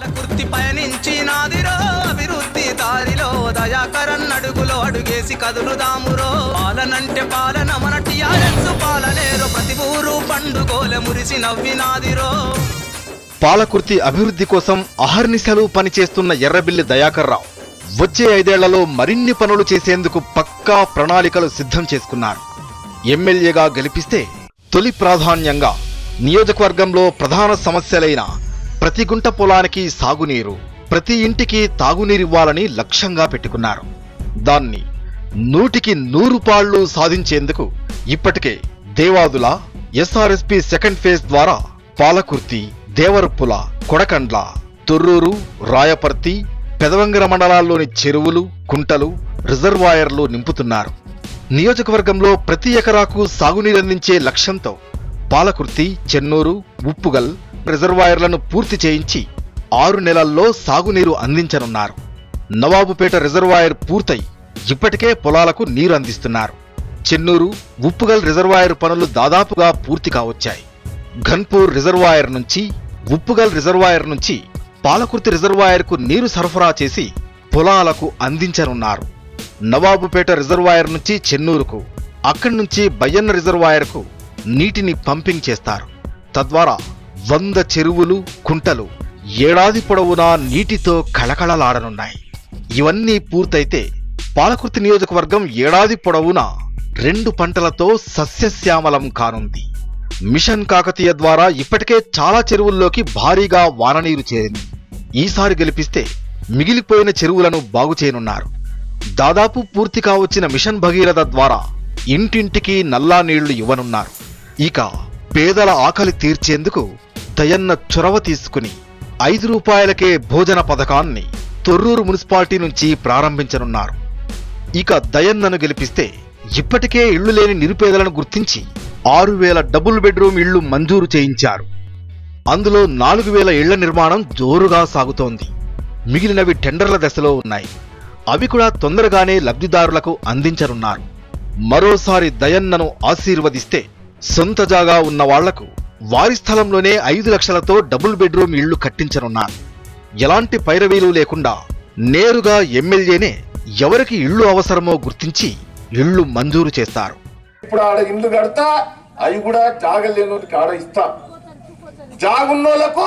కుర్తి పయనించి నాదిరో అభివృద్ధి దారిలో దయాకరన్ అడుగులో అడుగేసి కదులుదామురో. పాలనంటే పాలన మన టిఆర్ఎస్ పాలనేరో ప్రతి ఊరు పండుగోల మురిసి నవ్వినాదిరో. పాలకుర్తి అభివృద్ధి కోసం అహర్నిశలు పనిచేస్తున్న ఎర్రబిల్లి దయాకర్ రావు వచ్చే ఐదేళ్ళలో మరిన్ని పనులు చేసేందుకు పక్కా ప్రణాళికలు సిద్ధం చేసుకున్నారు. ఎమ్మెల్యేగా గెలిపిస్తే తొలి ప్రాధాన్యంగా నియోజకవర్గంలో ప్రధాన సమస్యలైన ప్రతి గుంట పొలానికి సాగునీరు ప్రతి ఇంటికి తాగునీరివ్వాలని లక్ష్యంగా పెట్టుకున్నారు. దాన్ని నూటికి నూరు పాళ్ళు సాధించేందుకు ఇప్పటికే దేవాదుల ఎస్ఆర్ఎస్పి సెకండ్ ఫేజ్ ద్వారా పాలకుర్తి దేవరపుల కొడకండ్ల తొర్రూరు రాయపర్తి పెదవంగర మండలాల్లోని చెరువులు కుంటలు రిజర్వాయర్లు నింపుతున్నారు. నియోజకవర్గంలో ప్రతి ఎకరాకు సాగునీరందించే లక్ష్యంతో పాలకుర్తి చెన్నూరు ఉప్పుగల్ రిజర్వాయర్లను పూర్తి చేయించి ఆరు నెలల్లో సాగునీరు అందించనున్నారు. నవాబుపేట రిజర్వాయర్ పూర్తయి ఇప్పటికే పొలాలకు నీరు అందిస్తున్నారు. చెన్నూరు ఉప్పుగల్ రిజర్వాయర్ పనులు దాదాపుగా పూర్తి కావచ్చాయి. ఘన్పూర్ రిజర్వాయర్ నుంచి ఉప్పుగల్ రిజర్వాయర్ నుంచి పాలకుర్తి రిజర్వాయర్కు నీరు సరఫరా చేసి పొలాలకు అందించనున్నారు. నవాబుపేట రిజర్వాయర్ నుంచి చెన్నూరుకు అక్కడి నుంచి బయ్యన్న రిజర్వాయర్కు నీటిని పంపింగ్ చేస్తారు. తద్వారా వంద చెరువులు కుంటలు ఏడాది పొడవునా నీటితో కళకళలాడనున్నాయి. ఇవన్నీ పూర్తయితే పాలకుర్తి నియోజకవర్గం ఏడాది పొడవునా రెండు పంటలతో సస్యశ్యామలం కానుంది. మిషన్ కాకతీయ ద్వారా ఇప్పటికే చాలా చెరువుల్లోకి భారీగా వాననీరు చేరింది. ఈసారి గెలిపిస్తే మిగిలిపోయిన చెరువులను బాగు చేయనున్నారు దాదాపు పూర్తి కావచ్చిన మిషన్ భగీరథ ద్వారా ఇంటింటికి నల్లా నీళ్ళు ఇవ్వనున్నారు. ఇక పేదల ఆకలి తీర్చేందుకు దయన్న చొరవ తీసుకుని ఐదు రూపాయలకే భోజన పథకాన్ని తొర్రూరు మున్సిపాలిటీ నుంచి ప్రారంభించనున్నారు. ఇక దయన్నను గెలిపిస్తే ఇప్పటికే ఇళ్ళు లేని నిరుపేదలను గుర్తించి ఆరు వేల డబుల్ బెడ్రూమ్ ఇళ్ళు మంజూరు చేయించారు. అందులో నాలుగు వేల ఇళ్ళ నిర్మాణం జోరుగా సాగుతోంది. మిగిలినవి టెండర్ల దశలో ఉన్నాయి. అవి కూడా తొందరగానే లబ్ధిదారులకు అందించనున్నారు. మరోసారి దయన్నను ఆశీర్వదిస్తే సొంత జాగా ఉన్న వాళ్ళకు వారి స్థలంలోనే ఐదు లక్షలతో డబుల్ బెడ్రూమ్ ఇళ్ళు కట్టించనున్నారు. ఎలాంటి పైరవీలు లేకుండా నేరుగా ఎమ్మెల్యేనే ఎవరికి ఇళ్ళు అవసరమో గుర్తించి ఇళ్ళు మంజూరు చేస్తారు. ఇప్పుడు ఆడ ఇల్లు కడతా అవి కూడా జాగలేని ఆడ ఇస్తా. జాగున్నోళ్ళకు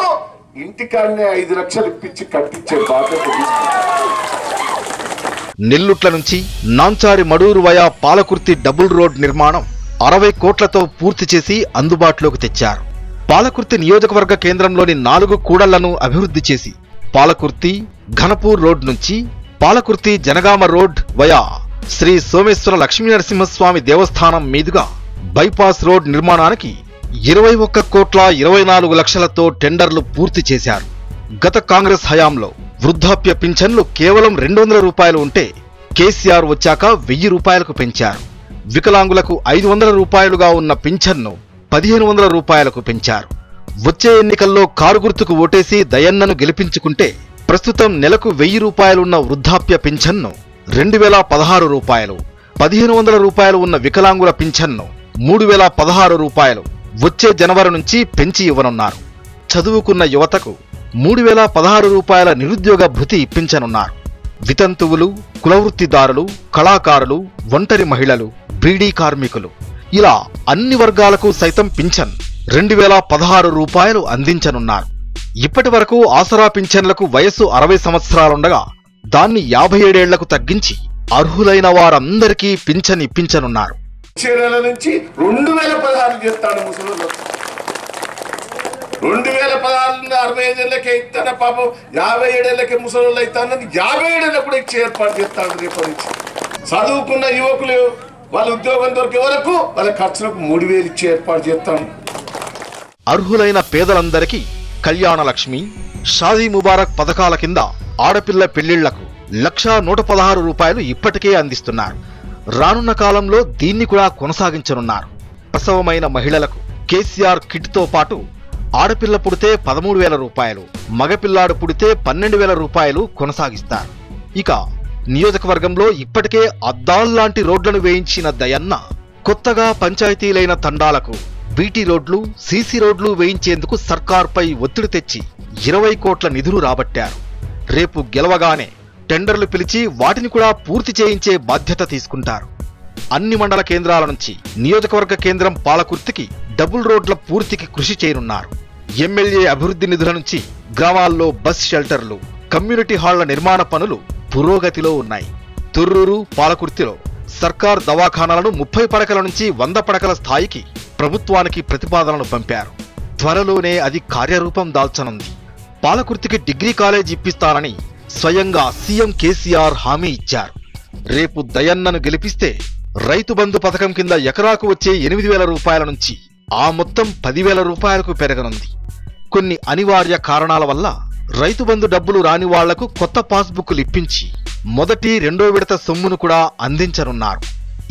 ఇంటికాడనే ఐదు లక్షలు ఇప్పించి కట్టించే బాధ్యత తీసుకుంటా. నెల్లుట్ల నుంచి Nanchari Maduru via Palakurthi double road నిర్మాణం అరవై కోట్లతో పూర్తి చేసి అందుబాటులోకి తెచ్చారు. పాలకుర్తి నియోజకవర్గ కేంద్రంలోని నాలుగు కూడళ్ళను అభివృద్ధి చేసి పాలకుర్తి ఘనపూర్ రోడ్ నుంచి పాలకుర్తి జనగామ రోడ్ వయా శ్రీ సోమేశ్వర లక్ష్మీనరసింహస్వామి దేవస్థానం మీదుగా బైపాస్ రోడ్ నిర్మాణానికి ఇరవై ఒక్క కోట్ల ఇరవై నాలుగు లక్షలతో టెండర్లు పూర్తి చేశారు. గత కాంగ్రెస్ హయాంలో వృద్ధాప్య పింఛన్లు కేవలం రెండు వందల రూపాయలు ఉంటే కేసీఆర్ వచ్చాక వెయ్యి రూపాయలకు పెంచారు. వికలాంగులకు ఐదు వందల రూపాయలుగా ఉన్న పింఛన్ను పదిహేను వందల రూపాయలకు పెంచారు. వచ్చే ఎన్నికల్లో కారు గుర్తుకు ఓటేసి దయన్నను గెలిపించుకుంటే ప్రస్తుతం నెలకు వెయ్యి రూపాయలున్న వృద్ధాప్య పింఛన్ను రెండు వేల పదహారు రూపాయలు పదిహేను వందల రూపాయలు ఉన్న వికలాంగుల పింఛన్ను మూడు వేల పదహారు రూపాయలు వచ్చే జనవరి నుంచి పెంచి ఇవ్వనున్నారు. చదువుకున్న యువతకు మూడు వేల పదహారు రూపాయల నిరుద్యోగ భృతి ఇప్పించనున్నారు. వితంతువులు కులవృత్తిదారులు కళాకారులు ఒంటరి మహిళలు బీడీ కార్మికులు. ఇలా అన్ని వర్గాలకు సైతం పింఛన్ రెండు వేల పదహారు రూపాయలు అందించనున్నారు. ఇప్పటి వరకు ఆసరా పింఛన్లకు వయస్సు అరవై సంవత్సరాలుండగా దాన్ని యాభై ఏడేళ్ళకు తగ్గించి అర్హులైన వారందరికీ పింఛన్ ఇప్పించనున్నారు. నుంచి రెండు వేల పదహారు చేస్తాడు ముసలి రెండు వేల పదహారు అరవై ఐదు ఏళ్ళకే పాపం యాభై ఏడేళ్ళకే ముసలు అవుతాను యాభై ఏడేళ్ళ కూడా ఇచ్చి ఏర్పాటు చేస్తాను రేపటి నుంచి చదువుకున్న యువకులు వాళ్ళ ఉద్యోగం దొరికే వరకు వాళ్ళ ఖర్చులకు మూడు వేలు ఇచ్చి ఏర్పాటు చేస్తాను. అర్హులైన పేదలందరికీ కళ్యాణ లక్ష్మి షాదీ ముబారక్ పథకాల కింద ఆడపిల్ల పెళ్ళిళ్ళకు లక్షా నూట పదహారు రూపాయలు ఇప్పటికే అందిస్తున్నారు. రానున్న కాలంలో దీన్ని కూడా కొనసాగించనున్నారు. ప్రసవమైన మహిళలకు కేసీఆర్ కిట్తో పాటు ఆడపిల్ల పుడితే పదమూడు వేల రూపాయలు మగపిల్లాడు పుడితే పన్నెండు వేల రూపాయలు కొనసాగిస్తారు. ఇక నియోజకవర్గంలో ఇప్పటికే అద్దాల్లాంటి రోడ్లను వేయించిన దయన్న కొత్తగా పంచాయతీలైన తండాలకు బీటీ రోడ్లు సీసీ రోడ్లు వేయించేందుకు సర్కార్పై ఒత్తిడి తెచ్చి ఇరవై కోట్ల నిధులు రాబట్టారు. రేపు గెలవగానే టెండర్లు పిలిచి వాటిని కూడా పూర్తి చేయించే బాధ్యత తీసుకుంటారు. అన్ని మండల కేంద్రాల నుంచి నియోజకవర్గ కేంద్రం పాలకుర్తికి డబుల్ రోడ్ల పూర్తికి కృషి చేయనున్నారు. ఎమ్మెల్యే అభివృద్ధి నిధుల నుంచి గ్రామాల్లో బస్ షెల్టర్లు కమ్యూనిటీ హాళ్ళ నిర్మాణ పనులు పురోగతిలో ఉన్నాయి. తుర్రూరు పాలకుర్తిలో సర్కార్ దవాఖానాలను ముప్పై పడకల నుంచి వంద పడకల స్థాయికి ప్రభుత్వానికి ప్రతిపాదనలు పంపారు. త్వరలోనే అది కార్యరూపం దాల్చనుంది. పాలకుర్తికి డిగ్రీ కాలేజ్ ఇప్పిస్తానని స్వయంగా సీఎం కేసీఆర్ హామీ ఇచ్చారు. రేపు దయన్నను గెలిపిస్తే రైతు బంధు పథకం కింద ఎకరాకు వచ్చే ఎనిమిది వేల రూపాయల నుంచి ఆ మొత్తం పదివేల రూపాయలకు పెరగనుంది. కొన్ని అనివార్య కారణాల వల్ల రైతు బంధు డబ్బులు రాని వాళ్ళకు కొత్త పాస్బుక్లు ఇప్పించి మొదటి రెండో విడత సొమ్మును కూడా అందించనున్నారు.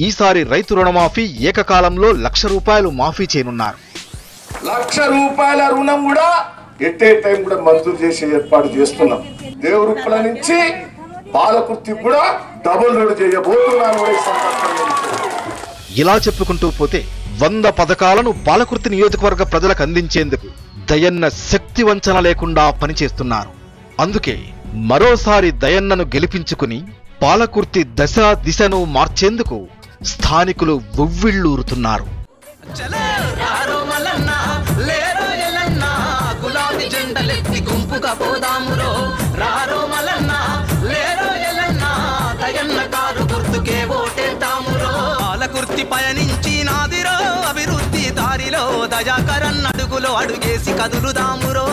ఈసారి రైతు రుణమాఫీ ఏకకాలంలో లక్ష రూపాయలు మాఫీ చేయనున్నారు. లక్ష రూపాయల రుణం కూడా ఎట్టే టైం కూడా మంజూరు చేసే ఏర్పాటు చేస్తున్నాం. దేవురుప్పల నుంచి పాలకుర్తి కూడా డబుల్ రోడ్ చేయబోతున్నాను ఇలా చెప్పుకుంటూ పోతే వంద పథకాలను పాలకుర్తి నియోజకవర్గ ప్రజలకు అందించేందుకు దయన్న శక్తి వంచన లేకుండా పనిచేస్తున్నారు. అందుకే మరోసారి దయన్నను గెలిపించుకుని పాలకుర్తి దశ దిశను మార్చేందుకు స్థానికులు ఉవ్విళ్ళూరుతున్నారు. పాలకుర్తి పయని అడుగేసి కదులుదామురో.